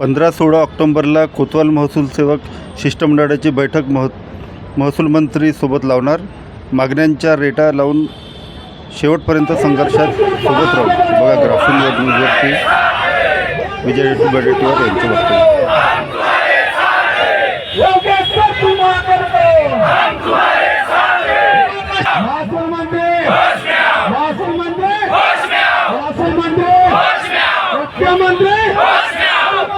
पंधरा सोळा ऑक्टोंबरला कोतवाल महसूल सेवक शिष्टमंडळाची बैठक मह महसूल मंत्री सोबत लावणार. मागण्यांच्या रेटा लावून शेवटपर्यंत संघर्षात सोबत राहू. बघा ग्राफिन न्यूजवरती विजय वडेट्टीवार यांचं वक्तव्य. मंत्री मुख्यमंत्री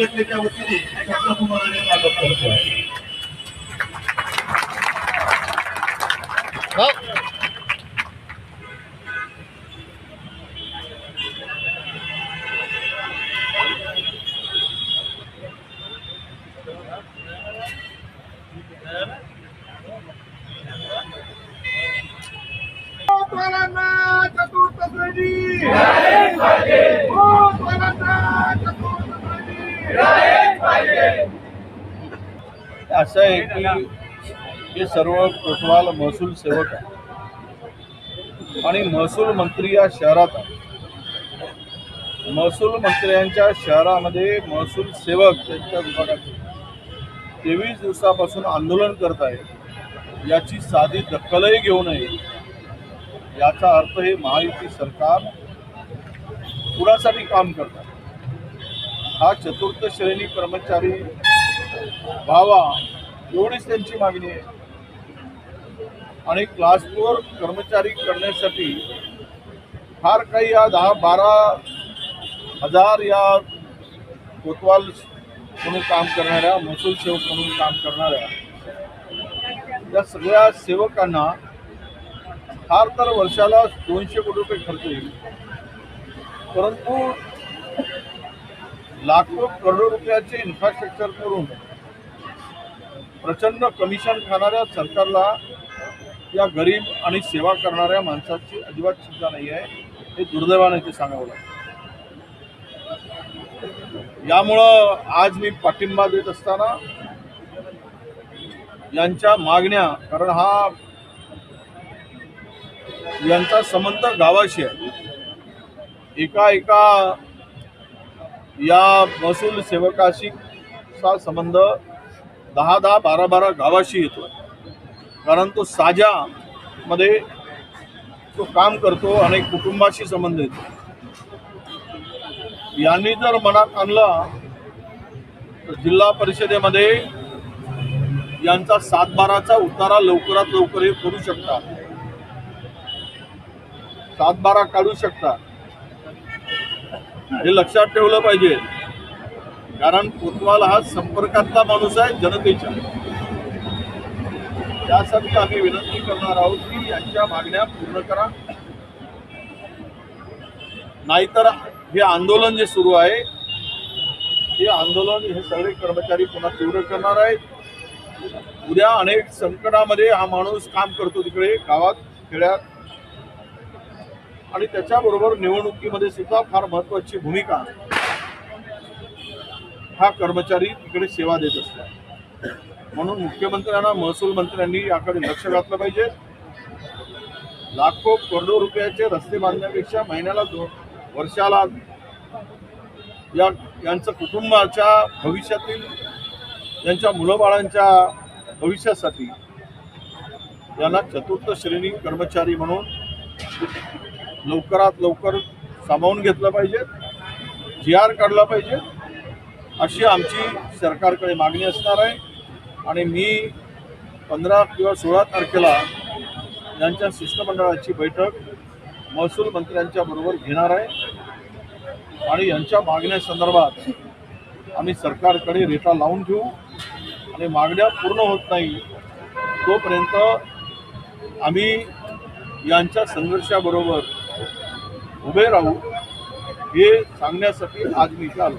संघटनेच्या वतीने चक्रकुमाराने स्वागत करतो असं आहे की हे सर्व कोतवाल महसूल सेवक आहे आणि महसूल मंत्री या शहरात आहे महसूल मंत्र्यांच्या शहरामध्ये महसूल सेवक त्यांच्या विभागाचे तेवीस दिवसापासून आंदोलन करत आहे याची साधी दखलही घेऊ नये. याचा अर्थ हे महायुती सरकार कुणासाठी काम करतात हा चतुर्थ श्रेणी कर्मचारी व्हावा एवढीच त्यांची मागणी आहे. आणि क्लास फोर कर्मचारी करण्यासाठी फार काही या दहा बारा हजार या कोतवाल म्हणून काम करणाऱ्या महसूल सेवक म्हणून काम करणाऱ्या या सगळ्या सेवकांना फार तर वर्षाला दोनशे कोटी रुपये खर्च येईल. परंतु लाखो करोडो रुपयाचे इन्फ्रास्ट्रक्चर करून प्रचंड कमिशन खाणाऱ्या सरकारला या गरीब आणि सेवा करणाऱ्या माणसाची अजिबात चिंता नाही आहे हे दुर्दैवाने ते सांगावं लागतं यामुळं आज मी पाठिंबा देत असताना यांच्या मागण्या कारण हा यांचा संबंध गावाशी आहे. एका एका या महसूल सेवकाशी चा संबंध दहा दहा बारा बारा गावाशी येतो कारण तो साजामध्ये तो काम करतो आणि कुटुंबाशी संबंध येतो. यांनी जर मनात आणलं तर जिल्हा परिषदेमध्ये यांचा सातबाराचा उतारा लवकरात लवकर हे करू शकता सातबारा काढू शकता हे लक्षात ठेवलं पाहिजे. कारण कोतवाल हा संपर्कातला माणूस आहे जनतेच्या. त्यासाठी आम्ही विनंती करणार आहोत की यांच्या मागण्या पूर्ण करा. नाहीतर हे आंदोलन जे सुरू आहे हे आंदोलन हे सगळे कर्मचारी पुन्हा तीव्र करणार आहेत. उद्या अनेक संकटामध्ये हा माणूस काम करतो तिकडे गावात खेड्यात. आणि त्याच्याबरोबर निवडणुकीमध्ये सुद्धा फार महत्वाची भूमिका हा कर्मचारी तिकडे सेवा देत असतात. म्हणून मुख्यमंत्र्यांना महसूल मंत्र्यांनी याकडे लक्ष घातलं पाहिजे. लाखो करोडो रुपयाचे रस्ते बांधण्यापेक्षा महिन्याला दोन वर्षाला या यांचं कुटुंबाच्या भविष्यातील यांच्या मुलंबाळांच्या भविष्यासाठी यांना चतुर्थ श्रेणी कर्मचारी म्हणून लवकरात लवकर सामावून घेतलं पाहिजे जी आर काढला पाहिजे अशी आमची सरकारकडे मागणी असणार आहे. आणि मी पंधरा किंवा सोळा तारखेला यांच्या शिष्टमंडळाची बैठक महसूल मंत्र्यांच्या बरोबर घेणार आहे. आणि यांच्या मागण्यासंदर्भात आम्ही सरकारकडे रेटा लावून घेऊ. आणि मागण्या पूर्ण होत नाही तोपर्यंत आम्ही यांच्या संघर्षाबरोबर उभे राहू हे सांगण्यासाठी आज मी इथे आलो.